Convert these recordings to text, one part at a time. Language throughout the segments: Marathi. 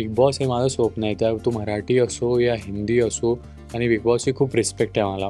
बिग बॉस हे माझं स्वप्न आहे. त्या तो मराठी असो या हिंदी असो आणि बिग बॉसची खूप रिस्पेक्ट आहे मला.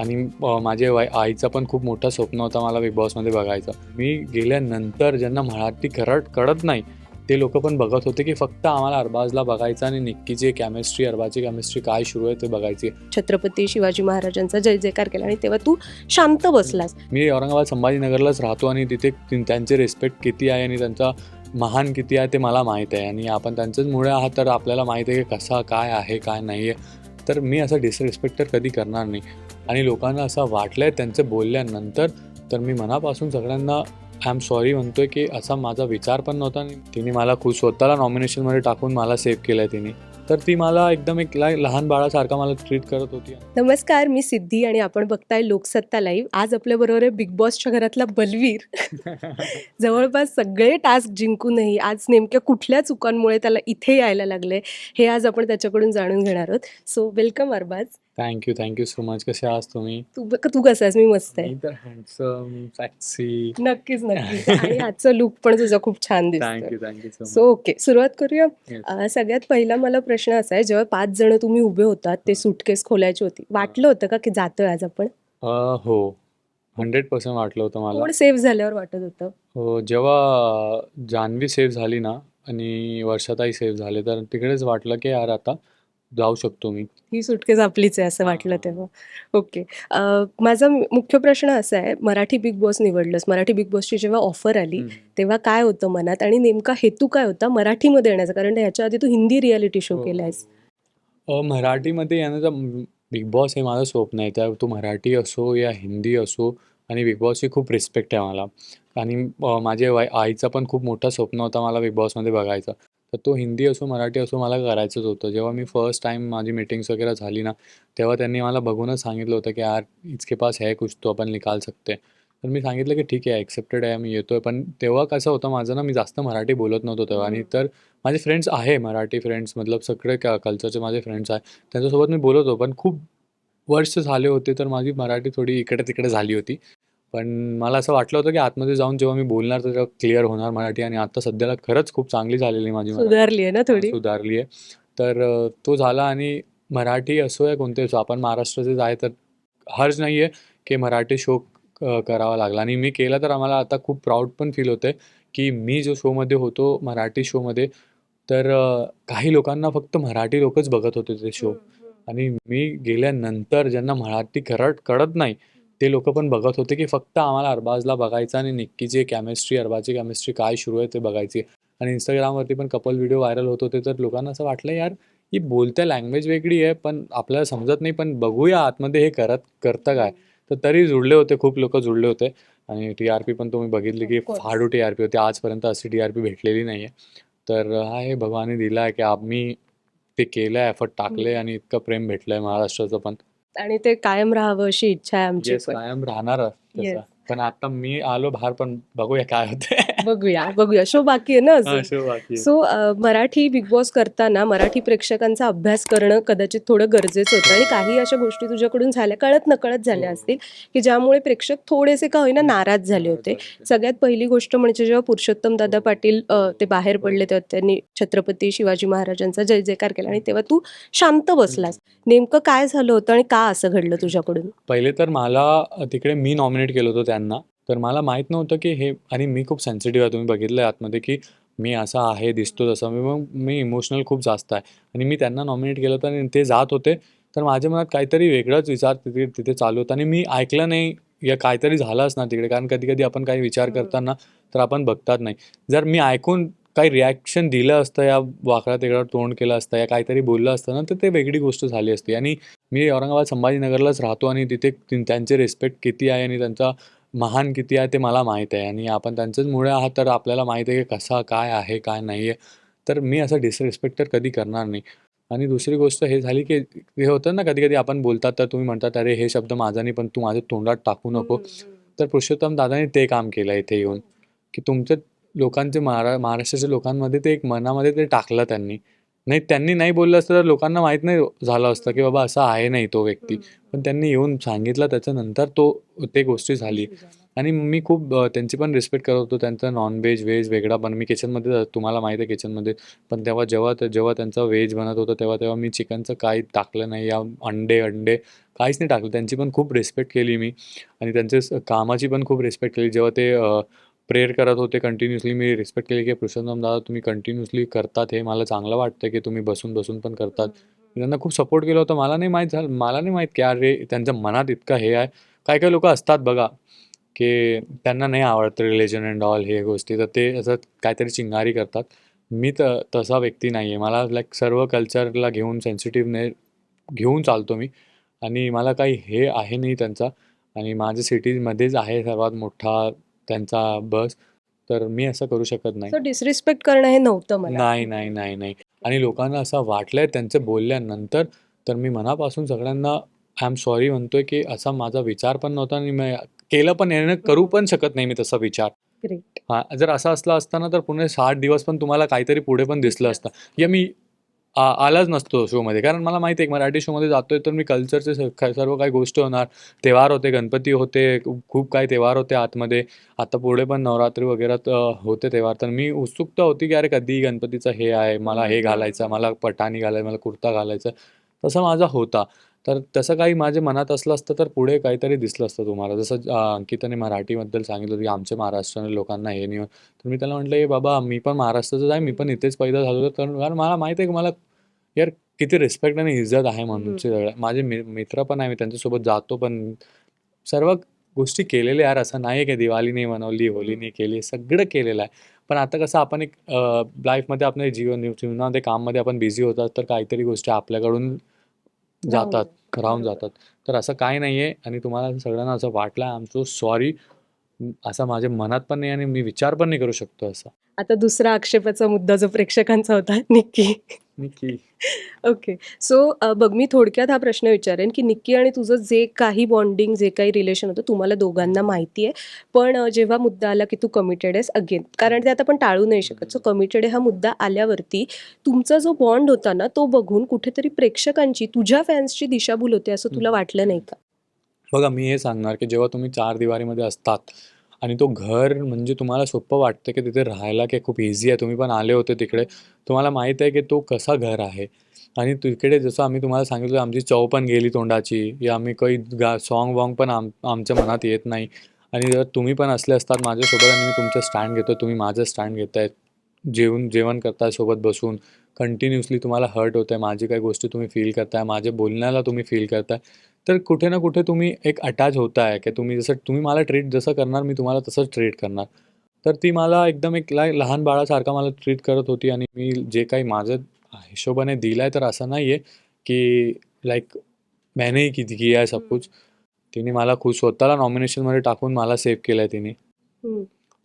आणि अ, माझ्या वाई आईचं पण खूप मोठं स्वप्न होतं मला बिग बॉसमध्ये बघायचं. मी गेल्यानंतर ज्यांना मराठी करत कळत नाही ते लोक पण बघत होते की फक्त आम्हाला अरबाजला बघायचं आणि निक्कीची केमिस्ट्री अरबाची केमिस्ट्री काय सुरू आहे ते बघायची. छत्रपती शिवाजी महाराजांचा जय जयकार केला आणि तेव्हा तू शांत बसलास. मी औरंगाबाद संभाजीनगरलाच राहतो आणि तिथे त्यांचे रिस्पेक्ट किती आहे आणि त्यांचा महान किती आहे ते मला माहीत आहे. आणि आपण त्यांचंच मुळे आहात तर आपल्याला माहीत आहे की कसा काय आहे काय नाही आहे तर मी असं डिसरिस्पेक्ट तर कधी करणार नाही. आणि लोकांना असं वाटलं आहे त्यांचं बोलल्यानंतर तर मी मनापासून सगळ्यांना आय एम सॉरी आहे की असा माझा विचार पण नव्हता आणि तिने मला खूप स्वतःला नॉमिनेशनमध्ये टाकून मला सेव्ह केलं आहे तिने. तर ती मला एकदम एक लहान बाळासारखा मला ट्रीट करत होती. नमस्कार मी सिद्धी आणि आपण बघताय लोकसत्ता लाईव्ह आज आपल्या बरोबर आहे बिग बॉसच्या घरातला बलवीर. जवळपास सगळे टास्क जिंकूनही आज नेमक्या कुठल्या चुकांमुळे त्याला इथे यायला लागले हे आज आपण त्याच्याकडून जाणून घेणार आहोत. So welcome Arbaz. Thank you thank you so much कसे आहात तुम्ही? तू तू कसा आहेस? मी मस्त आहे. मी तर हँडसम सॅक्सी नक्कीच नक्कीच. आणि आजचा लुक पण तुझा खूप छान दिसतो thank you thank you so so okay सुरुवात करूया. Yes. अं, सगळ्यात पहिला मला प्रश्न असा आहे जेव्हा पाच जण तुम्ही उभे होतात ते सुटकेस खोलायची होती. वाटलं होतं का की जातोय आज आपण? मच हो. हंड्रेड पर्सेंट वाटलं होतं मला. कोण सेव्ह झाल्यावर वाटत होतं? हो जेव्हा जान्हवी सेव्ह झाली ना आणि वर्षाताई सेव्ह झाले तर तिकडेच वाटलं की यार आता जाऊ शकतो मी. ही सुटकेस आपलीच आहे असं वाटलं. तेव्हा. ओके. माझा मुख्य प्रश्न असा आहे मराठी बिग बॉस निवडलंस. मराठी बिग बॉसची जेव्हा ऑफर आली तेव्हा काय होतं मनात आणि नेमका हेतू काय होता मराठीमध्ये येण्याचा? कारण ह्याच्या आधी तू हिंदी रियालिटी शो हो. केलायस. अ, मराठीमध्ये येण्याचं बिग बॉस हे माझं स्वप्न आहे. त्या तो मराठी असो या हिंदी असो आणि बिग बॉसची खूप रिस्पेक्ट आहे मला. आणि माझ्या आईचं पण खूप मोठं स्वप्न होतं मला बिग बॉसमध्ये बघायचं. तर तो हिंदी असो मराठी असो मला करायचंच होतं. जेव्हा मी फर्स्ट टाईम माझी मीटिंग्स वगैरे झाली ना तेव्हा त्यांनी मला बघूनच सांगितलं होतं की यार इसके पास है कुछ तो आपण निकाल सकते तर मी सांगितलं की ठीक आहे ॲक्सेप्टेड आहे मी येतोय. पण तेव्हा कसं होतं माझं ना मी जास्त मराठी बोलत नव्हतो तेव्हा. आणि. तर माझे फ्रेंड्स आहे मराठी फ्रेंड्स मतलब सगळे कल्चरचे माझे फ्रेंड्स आहे. त्यांच्यासोबत मी बोलत होतो पण खूप वर्ष झाले होते तर माझी मराठी थोडी इकडे तिकडे झाली होती. पण मला असं वाटलं होतं की आतमध्ये जाऊन जेव्हा मी बोलणार तर तेव्हा क्लिअर होणार मराठी आणि आता सध्याला खरंच खूप चांगली झालेली माझी सुधारली आहे ना थोडी? सुधारली आहे. तर तो झाला आणि मराठी असो या कोणते असो आपण महाराष्ट्राचेच आहे तर हर्ज नाही आहे की मराठी शो करावा लागला. आणि मी केला तर आम्हाला आता खूप प्राऊड पण फील होतं की मी जो शोमध्ये होतो मराठी शोमध्ये तर काही लोकांना फक्त मराठी लोकच बघत होते ते शो आणि मी गेल्यानंतर ज्यांना मराठी करत कळत नाही ते लोक पण बघत होते की फक्त आम्हाला अरबाजला बघायचं आणि निक्कीची केमिस्ट्री अरबाची केमिस्ट्री काय सुरू आहे ते बघायची. आणि इंस्टाग्रामवरती पण कपल व्हिडिओ व्हायरल होत होते. तर लोकांना असं वाटलं यार ही बोलत्या लँग्वेज वेगळी आहे पण आपल्याला समजत नाही पण बघूया आतमध्ये हे करत करतं काय. तर तरी जुळले होते खूप लोक जुळले होते. आणि टी आर पी पण तुम्ही बघितली की. फाडू टी आर पी होती. आजपर्यंत अशी टी आर पी भेटलेली नाही आहे तर हा हे भगवाने दिला आहे की आम्ही ते केलं आहे एफर्ट टाकले आणि इतकं प्रेम भेटलंय महाराष्ट्राचं पण. आणि ते कायम राहावं अशी इच्छा आहे आमची पण. कायम राहणार Yes. पण आता मी आलो बाहेर पण बघूया काय होते बघूया बघूया. शो बाकी आहे ना अजून? शो बाकी. So uh, Marathi Bigg Boss करताना मराठी प्रेक्षकांचा अभ्यास करणं कदाचित थोडं गरजेचं होतं आणि काही अशा गोष्टी तुझ्याकडून झाल्या कळत नकळत झाल्या हो. असतील की ज्यामुळे प्रेक्षक थोडेसे का होईना नाराज झाले होते. सगळ्यात पहिली गोष्ट म्हणजे जेव्हा पुरुषोत्तम दादा पाटील अ, ते बाहेर पडले तेव्हा त्यांनी छत्रपती शिवाजी महाराजांचा जय जयकार केला आणि तेव्हा तू शांत बसलास. नेमकं काय झालं होतं आणि का असं घडलं तुझ्याकडून? पहिले तर मला तिकडे मी नॉमिनेट केलं होतं त्यांना. तर मला माहीत नव्हतं की हे आणि मी खूप सेन्सिटिव्ह आहे. तुम्ही बघितलं आहे आतमध्ये की मी असा आहे दिसतो तसा. मी मग मी इमोशनल खूप जास्त आहे. आणि मी त्यांना नॉमिनेट केलं होतं आणि ते जात होते. तर माझ्या मनात काहीतरी वेगळाच विचार तिथे तिथे चालू होता. आणि मी ऐकलं नाही या काहीतरी झालंच ना तिकडे. कारण कधी कधी आपण काही विचार. करताना तर आपण बघतात नाही. जर मी ऐकून काही रिॲक्शन दिलं असतं या वाकडा तिकडा तोंड केलं असतं या काहीतरी बोललं असतं ना तर ते वेगळी गोष्ट झाली असती. आणि मी औरंगाबाद संभाजीनगरलाच राहतो आणि तिथे त्यांचे रिस्पेक्ट किती आहे आणि त्यांचा महान किती आहे ते मला माहीत आहे. आणि आपण त्यांचंच मुळे आहात तर आपल्याला माहीत आहे की कसा काय आहे काय नाही आहे तर मी असं डिसरिस्पेक्ट तर कधी करणार नाही. आणि दुसरी गोष्ट हे झाली की हे होतं ना कधी कधी आपण बोलतात तर तुम्ही म्हणतात अरे हे शब्द माझा नाही पण तू माझ्या तोंडात टाकू नको. तर पुरुषोत्तम दादाने ते काम केलं इथे येऊन. की तुमच्या लोकांचे महारा महाराष्ट्राच्या लोकांमध्ये ते एक मनामध्ये ते टाकलं त्यांनी. नाही त्यांनी नाही बोललं असतं तर लोकांना माहीत नाही झालं असतं की बाबा असा आहे नाही तो व्यक्ती. पण त्यांनी येऊन सांगितलं त्याच्यानंतर तो ते गोष्टी झाली. आणि मी खूप त्यांची पण रिस्पेक्ट करत होतो. त्यांचं नॉनव्हेज व्हेज वेगळा पण मी किचनमध्ये तुम्हाला माहीत आहे किचनमध्ये पण तेव्हा जेव्हा जेव्हा त्यांचं व्हेज बनत होतं तेव्हा तेव्हा मी चिकनचं काही टाकलं नाही. या अंडे अंडे काहीच नाही टाकलं. त्यांची पण खूप रिस्पेक्ट केली मी. आणि त्यांचे कामाची पण खूप रिस्पेक्ट केली. जेव्हा ते प्रेयर करत होते कंटिन्युअसली मी रिस्पेक्ट केली की पुरुषोत्तम दादा तुम्ही कंटिन्युअसली करतात हे मला चांगलं वाटतं की तुम्ही बसून बसून पण करतात. मी त्यांना खूप सपोर्ट केला होता. मला नाही माहीत झालं मला नाही माहीत की अरे त्यांच्या मनात इतकं हे आहे. काही काही लोक असतात बघा की त्यांना नाही आवडतं रिलेशन अँड ऑल हे गोष्टी. तर ते असं काहीतरी चिंगारी करतात. मी त तसा व्यक्ती नाही आहे मला लाईक सर्व कल्चरला घेऊन सेन्सिटिव्हने घेऊन चालतो मी. आणि मला काही हे आहे नाही त्यांचा. आणि माझ्या सिटीमध्येच आहे सर्वात मोठा त्यांचा बस तर मी असं करू शकत नाही. डिसरिस्पेक्ट करणं हे नव्हतं मला. नाही नाही नाही नाही. आणि लोकांना असं वाटलंय त्यांचं बोलल्यानंतर तर मी मनापासून सगळ्यांना आय एम सॉरी म्हणतोय की असा माझा विचार पण नव्हता आणि मी केलं पण आणि करू पण शकत नाही मी तसा विचार. ग्रेट हा जर असं असलं असताना तर पुणे साठ दिवस पण तुम्हाला काहीतरी पुढे पण दिसलं असतं. या मी आलाच नसतो शोमध्ये. कारण मला माहिती आहे मराठी शोमध्ये जातोय तर मी कल्चरचे सर्व काही गोष्ट होणार. तेव्हार होते गणपती होते खूप काही तेव्हार होते आतमध्ये. आता पुढे पण नवरात्री वगैरे होते तेव्हार तर मी उत्सुकता होती की अरे कधी गणपतीचं हे आहे मला हे घालायचं मला पठाणी घालायचं मला कुर्ता घालायचा. तसा माझा होता. तर तसं काही माझ्या मनात असलं असतं तर पुढे काहीतरी दिसलं असतं तुम्हाला. जसं अंकिताने मराठीबद्दल सांगितलं होतं की आमच्या महाराष्ट्राने लोकांना हे नाही. तर मी त्याला म्हटलं हे बाबा मी पण महाराष्ट्राचाच आहे. मी पण इथेच पैदा झालो होतो. कारण कारण मला माहिती आहे की मला यार किती रिस्पेक्ट आणि इज्जत आहे म्हणून माझे मि मित्र पण आहे मी त्यांच्यासोबत जातो पण सर्व गोष्टी केलेल्या यार असं नाही आहे की दिवाळी नाही मनवली होली नाही केली सगळं केलेलं आहे. पण आता कसं आपण एक लाईफमध्ये आपल्या जीवन जीवनामध्ये काममध्ये आपण बिझी होतात तर काहीतरी गोष्टी आपल्याकडून जातात राहून जातात. तर असं काय नाही आहे आणि तुम्हाला सगळ्यांना असं वाटलं आय एम सो सॉरी असं माझ्या मनात पण नाही आणि मी विचार पण नाही करू शकतो असं. आता दुसरा आक्षेपाचा मुद्दा जो प्रेक्षकांचा होता निक्की. निकी ओके. सो बघ मी थोडक्यात हा प्रश्न विचारेन की निक्की आणि तुझं जे काही बॉन्डिंग जे काही रिलेशन होतं तुम्हाला दोघांना माहिती आहे. पण जेव्हा मुद्दा आला की तू कमिटेड आहेस अगेन कारण ते आता आपण टाळू नाही शकत. सो कमिटेड आहे हा मुद्दा आल्यावरती तुमचा जो बॉन्ड होता ना तो बघून कुठेतरी प्रेक्षकांची तुझ्या फॅन्सची दिशाभूल होते असं तुला वाटलं नाही का? बघा मी हे सांगणार की जेव्हा तुम्ही चार दिवारीमध्ये असतात आणि तो घर म्हणजे तुम्हाला सोपं वाटतं की तिथे राहायला की खूप इझी आहे. तुम्ही पण आले होते तिकडे. तुम्हाला माहीत आहे की तो कसा घर आहे. आणि तिकडे जसं आम्ही तुम्हाला सांगितलं आमची चव पण गेली तोंडाची. या आम्ही काही गा सॉन्ग वॉन्ग पण आम आमच्या मनात येत नाही. आणि जर तुम्ही पण असले असतात माझ्यासोबत आणि मी तुमचं स्टँड घेतो तुम्ही माझं स्टँड घेताय. जेवण जेवण करताय सोबत बसून. कंटिन्युअसली तुम्हाला हर्ट होत आहे माझी काही गोष्टी तुम्ही फील करताय. माझे बोलण्याला तुम्ही फील करताय. तर कुठे ना कुठे तुम्ही एक अटॅच होताय की तुम्ही जसं तुम्ही मला ट्रीट जसं करणार मी तुम्हाला तसंच ट्रीट करणार. तर ती मला एकदम एक ला लहान बाळासारखा मला ट्रीट करत होती आणि मी जे काही माझं हिशोबाने दिलं आहे तर असं नाही आहे की लाईक मैंने ही की किया है सब कुछ. तिने मला खूप स्वतःला नॉमिनेशनमध्ये टाकून मला सेव्ह केलं आहे तिने.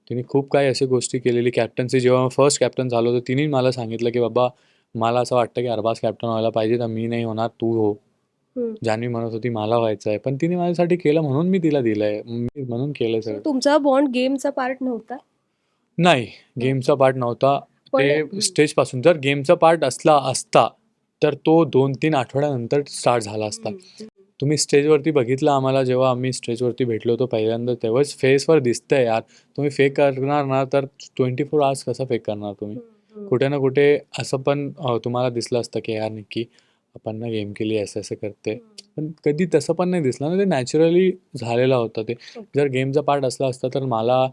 तिने खूप काही अशी गोष्टी केलेली. कॅप्टन्सी जेव्हा फर्स्ट कॅप्टन झालो होतो तिने मला सांगितलं की बाबा मला असं वाटतं की अरबाज कॅप्टन व्हायला पाहिजे तर मी नाही होणार तू हो. हम्म. जान्हवी म्हणत होती मला व्हायचं आहे. पण तिने माझ्यासाठी केलं म्हणून मी तिला दिलंय. मी म्हणून केलं So, सगळं. तुमचा बॉन्ड गेमचा पार्ट नव्हता? नाही गेमचा पार्ट नव्हता. पण- ते हम्म. स्टेजपासून जर गेमचा पार्ट असला असता तर तो दोन तीन आठवड्यानंतर स्टार्ट झाला असता. तुम्ही स्टेजवरती बघितलं आम्हाला जेव्हा आम्ही स्टेजवरती भेटलो होतो पहिल्यांदा तेव्हाच फेसवर दिसतंय यार. तुम्ही फेक करणार ना तर ट्वेंटी फोर आवर्स कसं फेक करणार तुम्ही? कुठे ना कुठे असं पण अ, तुम्हाला दिसलं असतं की यार नक्की आपण ना गेम केली असं असं करते पण कधी तसं पण नाही दिसलं ना ते नॅचरली झालेलं होतं ते. जर गेमचा पार्ट असला असता तर मला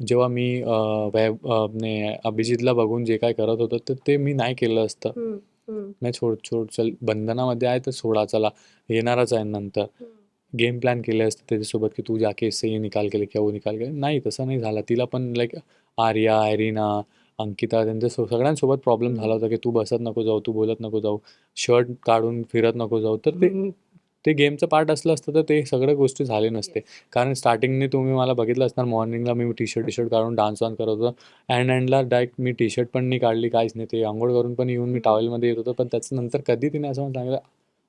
जेव्हा मी अ, ने अभिजितला बघून जे काय करत होतो तर ते मी नाही केलं असतं. हम्म, हम्म, नाही छोड छोड चल बंधनामध्ये आहे तर सोडा चला. येणारच आहे नंतर. हम्म. गेम प्लॅन केले असते त्याच्यासोबत की तू जाके इससे ये निकाल के लेके वो निकाल के नाही तसं नाही झालं. तिला पण लाईक आर्या ॲरिना अंकिता त्यांच्या सो सगळ्यांसोबत प्रॉब्लेम झाला होता की तू बसत नको जाऊ तू बोलत नको जाऊ शर्ट काढून फिरत नको जाऊ. तर ते. ते गेमचं पार्ट असलं असतं तर ते सगळ्या गोष्टी झाले नसते. कारण स्टार्टिंगने तुम्ही मला बघितलं असणार मॉर्निंगला मी टी शर्ट टी शर्ट काढून डान्स वान करत होतो. अँड एंडला डायरेक्ट मी टी शर्ट पण नाही काढली काहीच नाही. ते आंघोळ करून पण येऊन मी टॉवेलमध्ये येत होतो. पण त्याच्यानंतर कधी तिने असं सांगितलं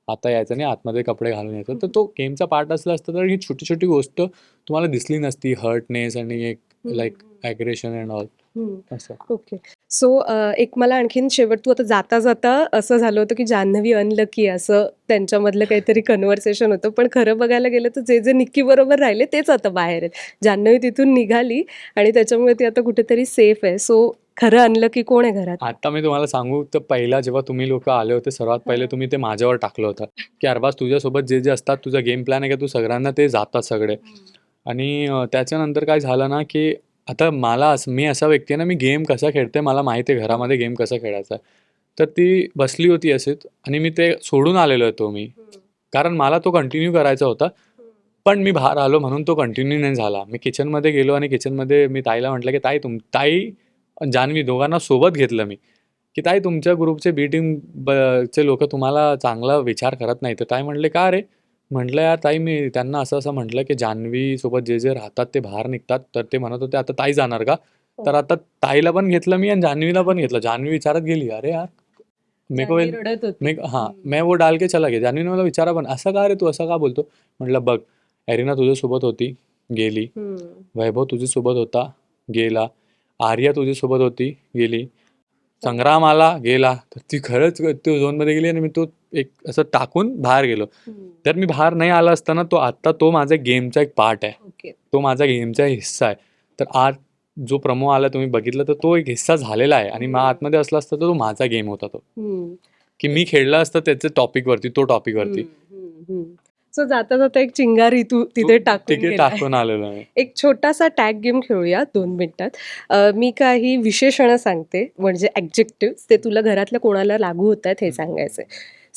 आता यायचं नाही आतमध्ये कपडे घालून यायचं. तर तो गेमचा पार्ट असला असता तर ही छोटी छोटी गोष्ट तुम्हाला दिसली नसती हर्टनेस आणि एक लाईक ॲग्रेशन अँड ऑल. असं. ओके. सो एक मला आणखीन शेवट तू आता जाता जाता असं झालं होतं की जान्हवी अनलकी असं त्यांच्यामधलं काहीतरी कन्व्हर्सेशन होतं. पण खरं बघायला गेलं तर जे जे निक्की बरोबर राहिले तेच आता बाहेर आहेत. जान्हवी तिथून निघाली आणि त्याच्यामुळे ती आता कुठेतरी सेफ आहे. सो खरं अनलकी कोण आहे घरात? आता मी तुम्हाला सांगू तर पहिला जेव्हा तुम्ही लोक आले होते सर्वात पहिले तुम्ही ते माझ्यावर टाकलं होतं. की अरबाज तुझ्यासोबत जे जे असतात तुझा गेम प्लॅन आहे का तू सगळ्यांना ते जातात सगळे. आणि त्याच्यानंतर काय झालं ना की आता मला असं मी असा व्यक्ती आहे ना मी गेम कसा खेळते मला माहिती आहे घरामध्ये गेम कसा खेळायचा. तर ती बसली होती असेच आणि मी ते सोडून आलेलो आहे तो मी. कारण मला तो कंटिन्यू करायचा होता. पण मी बाहेर आलो म्हणून तो कंटिन्यू नाही झाला. मी किचनमध्ये गेलो आणि किचनमध्ये मी ताईला म्हटलं की ताई तुम ताई जान्हवी दोघांना सोबत घेतलं मी. की ताई तुमच्या ग्रुपचे बी टीम चे लोक तुम्हाला चांगला विचार करत नाही तर ताई म्हटले का रे? म्हटलं यार ताई मी त्यांना असं असं म्हटलं की जान्हवी सोबत जे जे राहतात ते बाहेर निघतात. तर ते म्हणत होते आता ताई जाणार का? तर आता ताईला पण घेतलं मी आणि जान्हवीला पण घेतलं. जान्हवी विचारत गेली अरे यार मेरे को जान्हवी रडत होती. मैं हाँ मैं वो डाल के चला गया. जान्हवी ने मला विचारा पण असं का रे तू असं का बोलतो? म्हटलं बघ एरिना तुझ्यासोबत होती गेली. हम्म. वैभव तुझ्यासोबत होता गेला. आर्या तुझ्यासोबत होती गेली. संग्राम आला गेला. तर ती खरंच तो झोनमध्ये गेली आणि मी तो एक असं टाकून बाहेर गेलो. तर मी बाहेर नाही आला असताना तो आत्ता तो माझ्या गेमचा एक पार्ट आहे. तो माझा गेमचा हिस्सा आहे. तर आज जो प्रमो आला तुम्ही बघितलं तर तो एक हिस्सा झालेला आहे आणि मग आतमध्ये असला असता तर तो माझा गेम होता तो. की मी खेळला असता त्याच्या टॉपिकवरती तो टॉपिकवरती सो जाता जाता एक चिंगारी तू तिथे टाकून. टाकून आलेलो आहे. एक छोटासा टॅग गेम खेळूया दोन मिनिटात. मी काही विशेषणं सांगते म्हणजे ॲक्जेक्टिव्ह ते तुला घरातल्या कोणाला लागू होत आहेत हे सांगायचे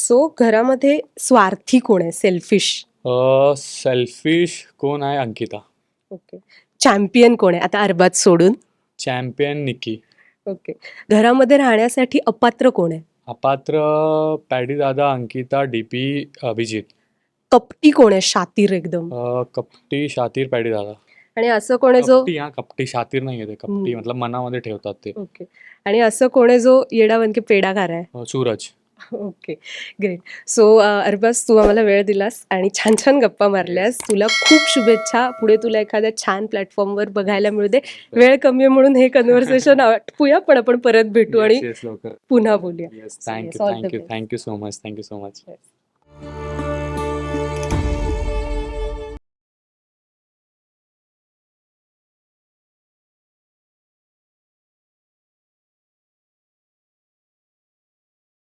सो घरामध्ये स्वार्थी कोण आहे? सेल्फिश सेल्फिश कोण आहे? अंकिता. ओके चॅम्पियन कोण आहे? आता अरबाज सोडून. चॅम्पियन निकी. ओके घरामध्ये राहण्यासाठी अपात्र कोण आहे? अपात्र पॅडी दादा अंकिता डीपी अभिजित. कपटी कोण आहे? शातीर एकदम. अ, कपटी शातीर पॅडी दादा. आणि असं कोण आहे जो कपटी हा कपटी शातीर नाही ते. कपटी हम्म. मतलब मनामध्ये ठेवतात ते. ओके आणि असं कोण आहे जो येडावनके पेडाकार आहे? अ, Suraj. Okay great so Arbaz तू आम्हाला वेळ दिलास आणि छान छान गप्पा मारल्यास. तुला खूप शुभेच्छा. पुढे तुला एखाद्या छान प्लॅटफॉर्मवर बघायला मिळू दे. वेळ कमी आहे म्हणून हे कन्व्हर्सेशन आटपूया पण आपण परत भेटू आणि पुन्हा बोलूया. Thank you thank you. Thank you so much thank you so much.